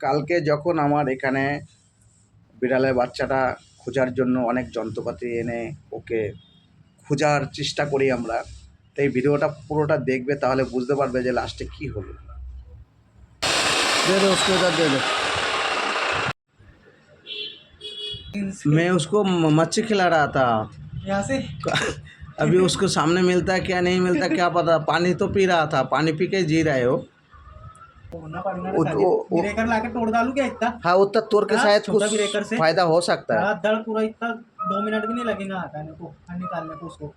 কালকে যখন আমার এখানে বিড়ালের বাচ্চাটা খোঁজার জন্য অনেক যন্ত্রপাতি এনে ওকে খোঁজার চেষ্টা করি আমরা তো এই ভিডিওটা পুরোটা দেখবে তাহলে বুঝতে পারবে যে লাস্টে কি হলো दे दो उसको उधर दे दो मैं उसको म- मच्छी खिला रहा था यहाँ से अभी उसको सामने मिलता है क्या नहीं मिलता क्या पता पानी तो पी रहा था पानी पी के जी रहे हो होना पड़ेगा वो- वो- वो- ब्रेकर लाके तोड़ डालू क्या इतना हाँ उतना तोड़ के शायद कुछ ब्रेकर से। फ़ायदा हो सकता है हाँ, दड़ पूरा इतना दो मिनट भी नहीं लगेगा हटाने को निकालने को उसको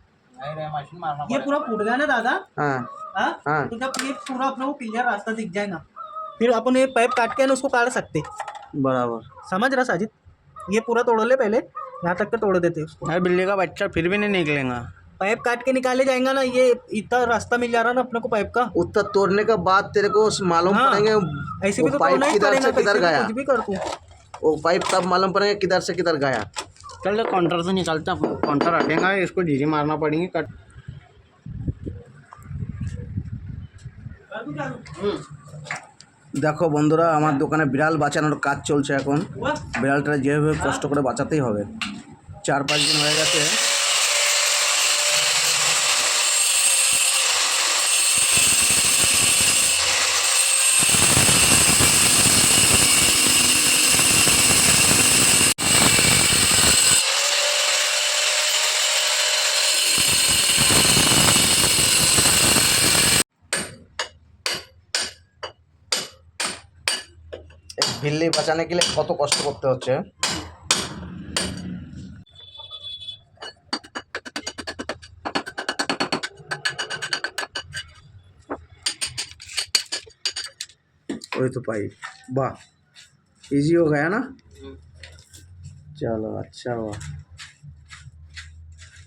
ये पूरा फूट गया ना दादा हाँ। तो जब ये पूरा अपने को क्लियर रास्ता दिख जाए ना फिर अपन ये पाइप काट के ना उसको काट सकते बराबर समझ रहा साजिद ये पूरा तोड़ ले पहले यहाँ तक के तोड़ देते उसको यार बिल्ली का बच्चा फिर भी नहीं निकलेगा पाइप काट के निकाले जाएगा ना ये इतना रास्ता मिल जा रहा ना अपने को पाइप का उतना तोड़ने के बाद तेरे को मालूम हाँ। पड़ेंगे ऐसे वो भी तो पाइप तोड़ना ही किधर पड़ेगा से किधर कैसे भी गया कुछ भी कर तू वो पाइप तब मालूम पड़ेगा किधर से किधर गया चल काउंटर से निकलता काउंटर हटेगा इसको झीझी मारना पड़ेगी कट দেখো বন্ধুরা আমার দোকানে বিড়াল বাঁচানোর কাজ চলছে এখন हुआ বিড়ালটা যেভাবে কষ্ট করে বাঁচাতেই হবে চার পাঁচ দিন হয়ে গেছে एक बिल्ली बचाने के लिए কত কষ্ট করতে হচ্ছে वही तो पाइप वाह इजी हो गया ना चलो अच्छा हुआ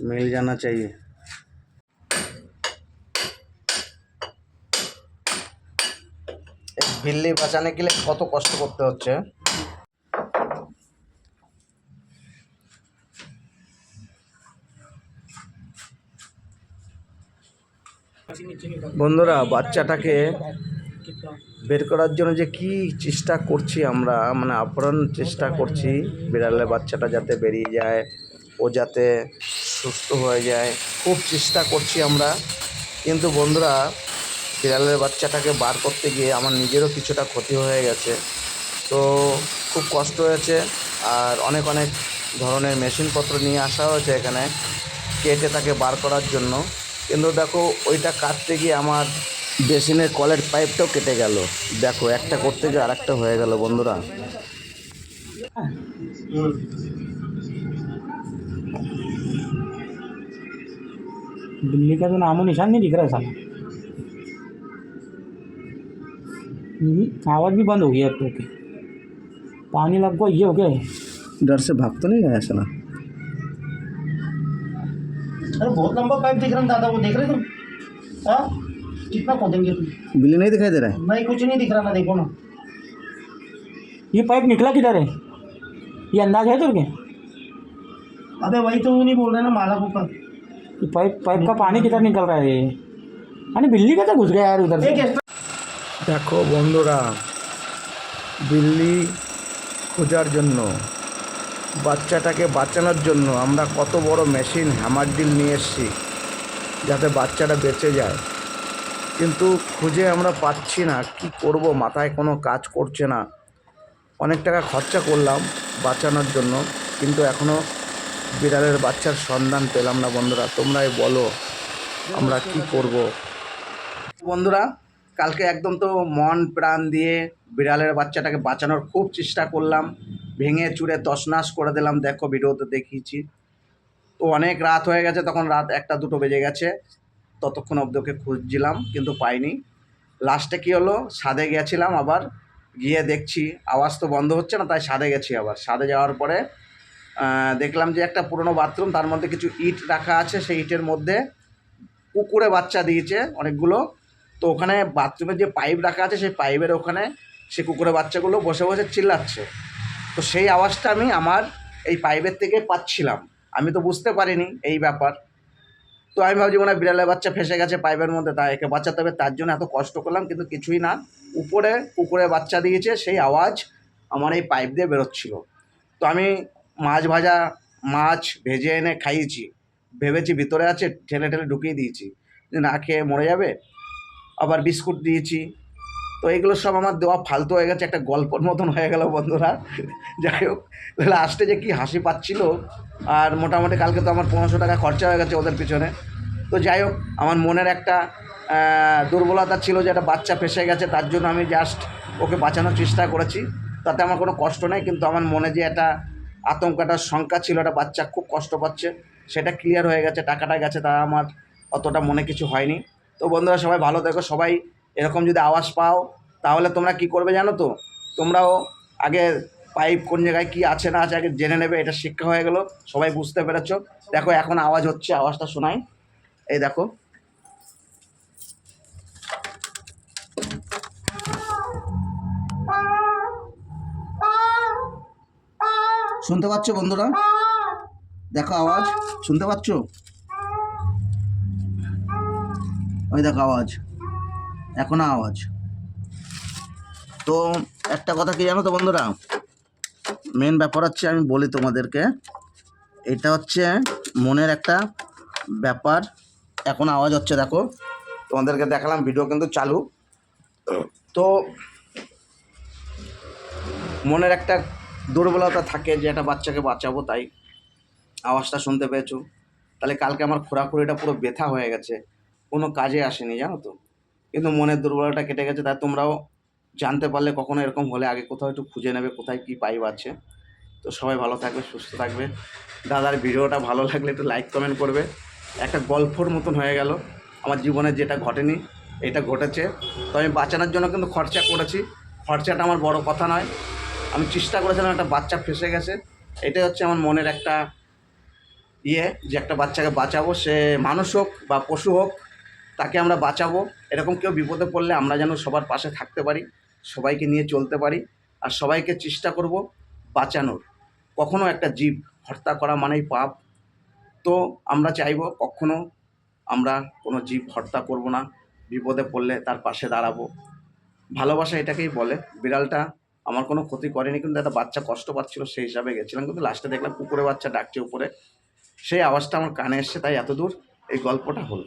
मिल जाना चाहिए বিল্লি বাঁচানে গেলে কত কষ্ট করতে হচ্ছে? বন্ধুরা, বাচ্চাটাকে বের করার জন্য যে কি চেষ্টা করছি আমরা মানে আপ্রাণ চেষ্টা করছি বিড়ালের বাচ্চাটা যাতে বেরিয়ে যায়, ও যাতে সুস্থ হয়ে যায়, খুব চেষ্টা করছি আমরা। কিন্তু বন্ধুরা বিড়ালের বাচ্চাটাকে বার করতে গিয়ে আমার নিজেরও কিছুটা ক্ষতি হয়ে গেছে তো খুব কষ্ট হয়েছে আর অনেক অনেক ধরনের মেশিনপত্র নিয়ে আসা হয়েছে এখানে কেটে তাকে বার করার জন্য কিন্তু দেখো ওইটা কাটতে গিয়ে আমার বেসিনের কলের পাইপটাও কেটে গেল দেখো একটা করতে গিয়ে আরেকটা হয়ে গেল বন্ধুরা बिल्ली का तो नामो निशान नहीं दिख रहा है साला आवाज़ भी बंद हो गई अब तो के पानी लग गया ये हो गया। डर से भाग तो नहीं गया साला अरे बहुत लंबा पाइप दिख रहा है दादा वो देख रहे तुम? हाँ? कितना खोदेंगे तुम? बिल्ली नहीं दिखाई दे रहा है? नहीं कुछ नहीं दिख रहा ना देखो ना। ये पाइप निकला किधर है? ये अंदाज है तुझे अबे वही तो नहीं बोल रहे ना माला के पाइप पाइप का पानी किधर निकल रहा है? अरे बिल्ली कैसे घुस गया यार उधर से। দেখো বন্ধুরা, বিল্লি খোঁজার জন্য, বাচ্চাটাকে বাঁচানোর জন্য আমরা কত বড় মেশিন হ্যামার ডিল নিয়ে এসেছি, যাতে বাচ্চাটা বেঁচে যায়। কিন্তু খুঁজে আমরা পাচ্ছি না, কি করব, মাথায় কোনো কাজ করছে না। অনেক টাকা খরচা করলাম বাঁচানোর জন্য, কিন্তু এখনও বিড়ালের বাচ্চার সন্ধান পেলাম না বন্ধুরা, তোমরাই বলো, আমরা কি করব? বন্ধুরা কালকে একদম তো মন প্রাণ দিয়ে বিড়ালের বাচ্চাটাকে বাঁচানোর খুব চেষ্টা করলাম। ভেঙে চুরে তছনাশ করে দিলাম। দেখো ভিডিওতে দেখিয়েছি। তো অনেক রাত হয়ে গেছে, তখন রাত একটা দুটো বেজে গেছে। ততক্ষণ অব্দি ওকে খুঁজছিলাম, কিন্তু পাইনি। লাস্টে কী হলো? সাদে গেছিলাম আবার। গিয়ে দেখছি, আওয়াজ তো বন্ধ হচ্ছে না, তাই সাদে গেছি আবার। সাদে যাওয়ার পরে দেখলাম যে একটা পুরনো বাথরুম, তার মধ্যে কিছু ইট রাখা আছে। সেই ইটের মধ্যে কুকুরে বাচ্চা দিয়েছে অনেকগুলো। তো ওখানে বাথরুমের যে পাইপ রাখা আছে, সেই পাইপের ওখানে সে কুকুরের বাচ্চাগুলো বসে বসে চিল্লাচ্ছে। তো সেই আওয়াজটা আমি আমার এই পাইপের থেকে পাচ্ছিলাম। আমি তো বুঝতে পারিনি এই ব্যাপার। তো আমি ভাবছি মনে হয় বিড়ালের বাচ্চা ফেসে গেছে পাইপের মধ্যে তাই একে বাঁচাতে হবে, তার জন্য এত কষ্ট করলাম, কিন্তু কিছুই না। উপরে কুকুরে বাচ্চা দিয়েছে, সেই আওয়াজ আমার এই পাইপ দিয়ে বেরোচ্ছিল। তো আমি মাছ ভাজা, মাছ ভেজে এনে খাইয়েছি। ভেবেছি ভিতরে আছে, ঠেলে ঠেলে ঢুকিয়ে দিয়েছি। যে না খেয়ে মরে যাবে আবার বিস্কুট দিয়েছি। তো এগুলো সব আমার দেওয়া ফালতু হয়ে গেছে, একটা গল্পর মতন হয়ে গেল বন্ধুরা। যাই হোক লাস্টে যে কি হাসি পাচ্ছিল, আর মোটামুটি কালকে তো আমার পনেরোশো টাকা খরচা হয়ে গেছে ওদের পিছনে। তো যাই হোক, আমার মনের একটা দুর্বলতা ছিল যে একটা বাচ্চা ফেসে গেছে, তার জন্য আমি জাস্ট ওকে বাঁচানোর চেষ্টা করেছি। তাতে আমার কোনো কষ্ট নেই, কিন্তু আমার মনে যে একটা আতঙ্ক একটা শঙ্কা ছিল, একটা বাচ্চা খুব কষ্ট পাচ্ছে, সেটা ক্লিয়ার হয়ে গেছে, টাকাটা গেছে, তা আমার অতটা মনে কিছু হয়নি। তো বন্ধুরা সবাই ভালো থেকো, সবাই এরকম যদি আওয়াজ পাও, তাহলে তোমরা কি করবে জানো তো? তোমরাও আগে পাইপ কোন জায়গায় কি আছে না আছে আগে জেনে নেবে, এটা শিক্ষা হয়ে গেল, সবাই বুঝতে পেরেছ। দেখো, এখন আওয়াজ হচ্ছে, আওয়াজটা শোনাই। এই দেখো। শুনতে পাচ্ছ বন্ধুরা? দেখো আওয়াজ, শুনতে পাচ্ছ? ওই দেখো আওয়াজ। এখনও আওয়াজ। তো একটা কথা কি জানো তো বন্ধুরা? মেন ব্যাপার হচ্ছে আমি বলি তোমাদেরকে, এটা হচ্ছে মনের একটা ব্যাপার। এখন আওয়াজ হচ্ছে দেখো, তোমাদেরকে দেখালাম ভিডিও কিন্তু চালু। তো মনের একটা দুর্বলতা থাকে যে একটা বাচ্চাকে বাঁচাবো, তাই আওয়াজটা শুনতে পেয়েছ। তাহলে কালকে আমার খোরাখুরিটা পুরো ব্যথা হয়ে গেছে। কোনো কাজে আসেনি, জানো তো? কিন্তু মনের দুর্বলতা কেটে গেছে তাই তোমরাও জানতে পারলে কখনো এরকম হলে। আগে কোথাও একটু খুঁজে নেবে, কোথায় কী পাইপ আছে। তো সবাই ভালো থাকবে, সুস্থ থাকবে। দাদার ভিডিওটা ভালো লাগলে একটু লাইক কমেন্ট করবে। একটা গল্পর মতন হয়ে গেল। আমার জীবনে যেটা ঘটেনি, এটা ঘটেছে। তো আমি বাঁচানোর জন্য কিন্তু খরচা করেছি। খরচাটা আমার বড় কথা নয়। আমি চেষ্টা করেছিলাম একটা বাচ্চা ফেসে গেছে। এটাই হচ্ছে আমার মনের একটা ইয়ে যে একটা বাচ্চাকে বাঁচাবো। সে মানুষ হোক বা পশু হোক তাকে আমরা বাঁচাবো। এরকম কেউ বিপদে পড়লে আমরা যেন সবার পাশে থাকতে পারি, সবাইকে নিয়ে চলতে পারি। আর সবাইকে চেষ্টা করব বাঁচানোর। কখনো একটা জীব হত্যা করা মানেই পাপ। তো আমরা চাইব কখনো আমরা কোনো জীব হত্যা করব না, বিপদে পড়লে তার পাশে দাঁড়াবো। ভালোবাসা এটাকেই বলে। বিড়ালটা আমার কোনো ক্ষতি করেনি, কিন্তু একটা বাচ্চা কষ্ট পাচ্ছিল সেই হিসাবে গেছিলাম, কিন্তু লাস্টে দেখলাম কুকুরে বাচ্চা ডাকছে উপরে। সেই আওয়াজটা আমার কানে এসছে, তাই এত দূর এই গল্পটা হলো।